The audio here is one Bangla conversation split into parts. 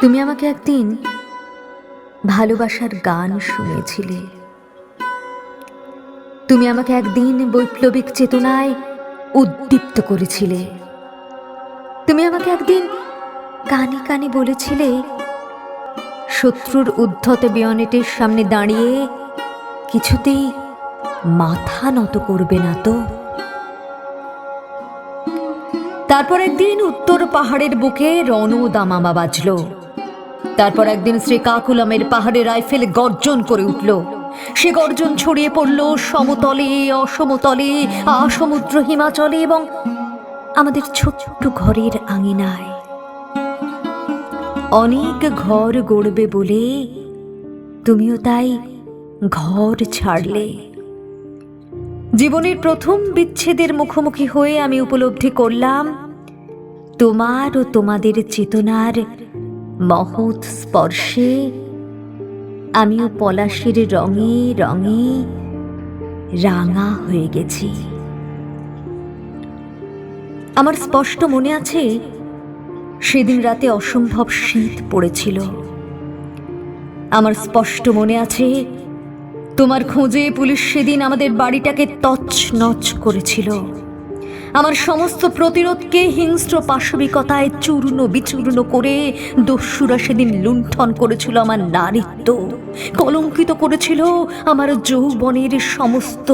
তুমি আমাকে একদিন ভালোবাসার গান শুনিয়েছিলে তুমি আমাকে একদিন বৈপ্লবিক চেতনায় উদ্দীপ্ত করেছিলে। তুমি আমাকে একদিন কানে কানে বলেছিলে, শত্রুর উদ্ধত বিয়নেটের সামনে দাঁড়িয়ে কিছুতেই মাথা নত করবে না তো। তারপর একদিন উত্তর পাহাড়ের বুকে রণ রণদামামা বাজল। তারপর একদিন শ্রী শ্রীকাকুলামের পাহাড়ে রাইফেল গর্জন করে উঠল। সে গর্জন ছড়িয়ে পড়ল সমতলে, অসমতলে, আসমুদ্র হিমাচলে এবং আমাদের ছোট্ট ঘরের আঙিনায়। অনেক ঘর গড়বে বলে তুমিও তাই ঘর ছাড়লে। জীবনের প্রথম বিচ্ছেদের মুখোমুখি হয়ে আমি উপলব্ধি করলাম, তোমার ও তোমাদের চেতনার মহৎ স্পর্শে, আমিও পলাশের রঙে রঙে রাঙা হয়ে গেছি। আমার স্পষ্ট মনে আছে, সেদিন রাতে অসম্ভব শীত পড়েছিল। আমার স্পষ্ট মনে আছে, তোমার খোঁজে পুলিশ সেদিন আমাদের বাড়িটাকে তছ নচ করেছিল। আমার সমস্ত প্রতিরোধকে হিংস্র পাশবিকতায় চূর্ণ বিচূর্ণ করে দস্যুরা সেদিন লুণ্ঠন করেছিল আমার নারীত্ব, কলঙ্কিত করেছিল আমার যৌবনের সমস্ত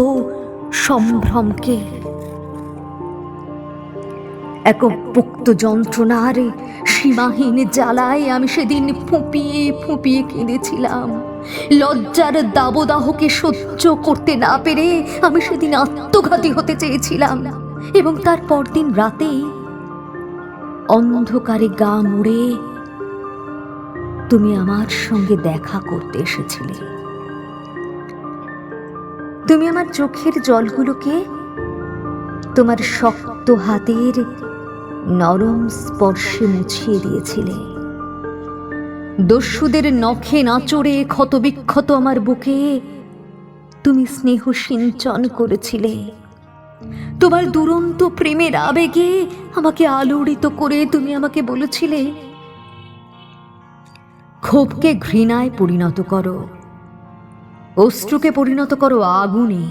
সম্ভ্রমকে। এক পোক্ত যন্ত্রণার সীমাহীন জ্বালায় আমি সেদিন ফুঁপিয়ে ফুঁপিয়ে কেঁদেছিলাম। লজ্জার দাবদাহকে সহ্য করতে না পেরে আমি সেদিন আত্মঘাতী হতে চেয়েছিলাম। এবং তার পরদিন রাতেই অন্ধকারে গা মুড়ে তুমি আমার সঙ্গে দেখা করতে এসেছিলে। তুমি আমার চোখের জলগুলোকে তোমার শক্ত হাতের নরম স্পর্শে মুছিয়ে দিয়েছিলে। দস্যুদের নখে নাচড়ে ক্ষতবিক্ষত আমার বুকে তুমি স্নেহ সিঞ্চন করেছিলে। তোমার দুরন্ত প্রেমের আবেগে আমাকে আলোড়িত করে তুমি আমাকে বলেছিলে, ক্ষোভকে ঘৃণায় পরিণত করো, অশ্রুকে পরিণত করো আগুনে।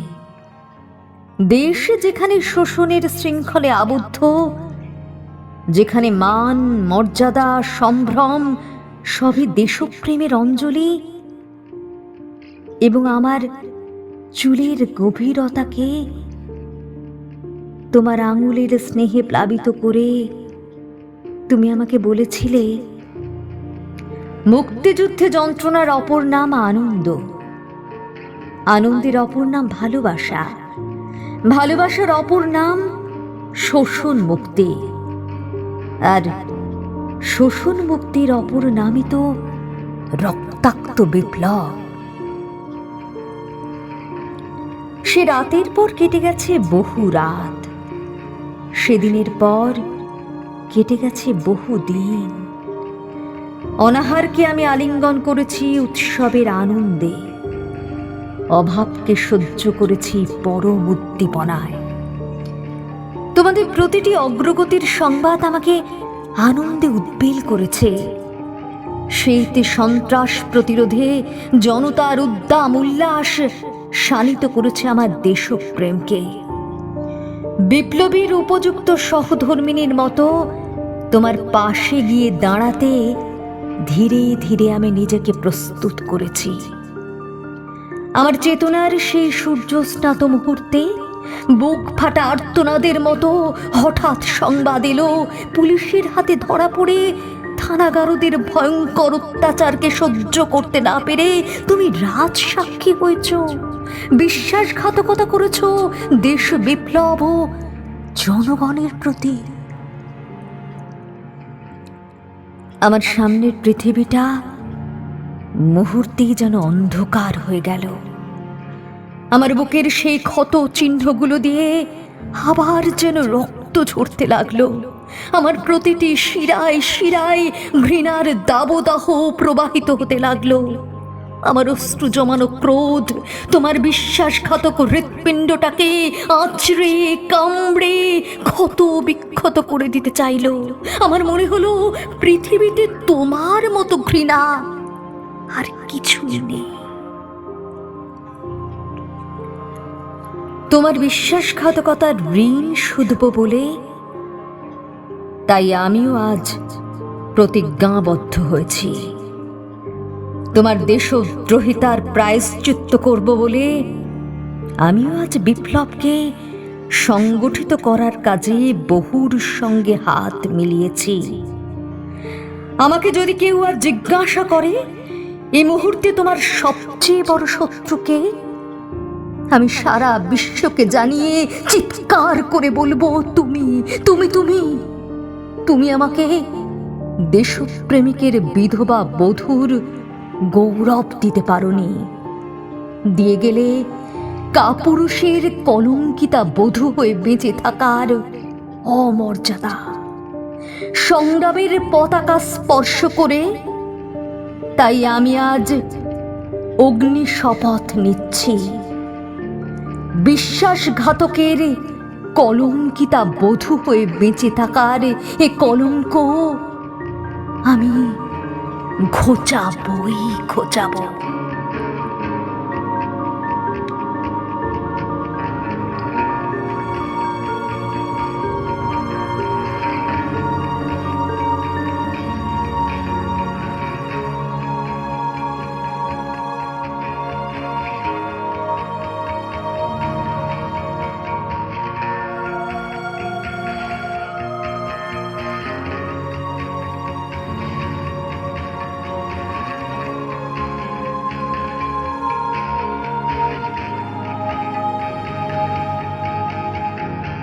দেশ যেখানে শোষণের শৃঙ্খলে আবদ্ধ, যেখানে মান, মর্যাদা, সম্ভ্রম, সবই দেশপ্রেমের অঞ্জলি, এবং আমার চুলের গভীরতাকে তোমার আঙুলের স্নেহে প্লাবিত করে তুমি আমাকে বলেছিলে, মুক্তিযুদ্ধে যন্ত্রণার অপর নাম আনন্দ। আনন্দের অপর নাম ভালোবাসা। ভালোবাসার অপর নাম শোষণ মুক্তি। আর শোষণ মুক্তির অপর নামই তো রক্তাক্ত বিপ্লব। সে রাতের পর কেটে গেছে বহু রাত। সেদিনের পর কেটে গেছে বহু দিন। অনাহারকে আমি আলিঙ্গন করেছি উৎসবের আনন্দে। অভাবকে সহ্য করেছি পরম উদ্দীপনায়। তোমাদের প্রতিটি অগ্রগতির সংবাদ আমাকে আনন্দে উদ্বেল করেছে। সেইতে সন্ত্রাস প্রতিরোধে জনতার উদ্দাম উল্লাস শানিত করেছে আমার দেশপ্রেমকে। বিপ্লবীর উপযুক্ত সহধর্মিনীর মতো তোমার পাশে গিয়ে দাঁড়াতে ধীরে ধীরে আমি নিজেকে প্রস্তুত করেছি। আমার চেতনার সেই সূর্য স্নাত মুহূর্তে বুক ফাটা আর্তনাদের মতো হঠাৎ সংবাদ এলো, পুলিশের হাতে ধরা পড়ে থানাগারদের ভয়ঙ্কর অত্যাচারকে সহ্য করতে না পেরে তুমি রাজ সাক্ষী হয়েছ। বিশ্বাসঘাতকতা করেছ। দেশ বিপ্লব ও জনগণের প্রতি। আমার সামনের পৃথিবীটা মুহূর্তেই যেন অন্ধকার হয়ে গেল। আমার বুকের সেই ক্ষত চিহ্নগুলো দিয়ে আবার যেন রক্ত ঝরতে লাগল। আমার প্রতিটি শিরায় শিরায় ঘৃণার দাবদাহ প্রবাহিত হতে লাগল। আমার অশ্রু জমানো ক্রোধ, তোমার বিশ্বাসঘাতক হৃৎপিণ্ডটাকে আছড়ে কামড়ে, ক্ষত বিক্ষত করে দিতে চাইলো। আমার মনে হলো, পৃথিবীতে তোমার মতো ঘৃণা আর কিছু নেই। তোমার বিশ্বাসঘাতকতার ঋণ শুধব বলে তাই আমিও আজ প্রতিজ্ঞাবদ্ধ হয়েছি। তোমার দেশদ্রোহিতার প্রায়শ্চিত্ত করব বলে আমিও আজ বিপ্লবকে সংগঠিত করার কাজে বহুর সঙ্গে হাত মিলিয়েছি। আমাকে যদি কেউ আর জিজ্ঞাসা করে, এই মুহূর্তে তোমার সবচেয়ে বড় শত্রুকে আমি সারা বিশ্বকে জানিয়ে চিৎকার করে বলব, তুমি তুমি তুমি। তুমি আমাকে দেশপ্রেমিকের বিধবা বধূর গৌরব দিতে পারোনি। দিয়ে গেলে কাপুরুষের কলঙ্কিতা বধূ হয়ে বেঁচে থাকার অমর্যাদা। সংগ্রামের পতাকা স্পর্শ করে তাই আমি আজ অগ্নি শপথ নিচ্ছি। বিশ্বাসঘাতকের কলঙ্কিতা বধূ হয়ে বেঁচে থাকার এ কলঙ্ক আমি ঘোচাবই ঘোচাবো।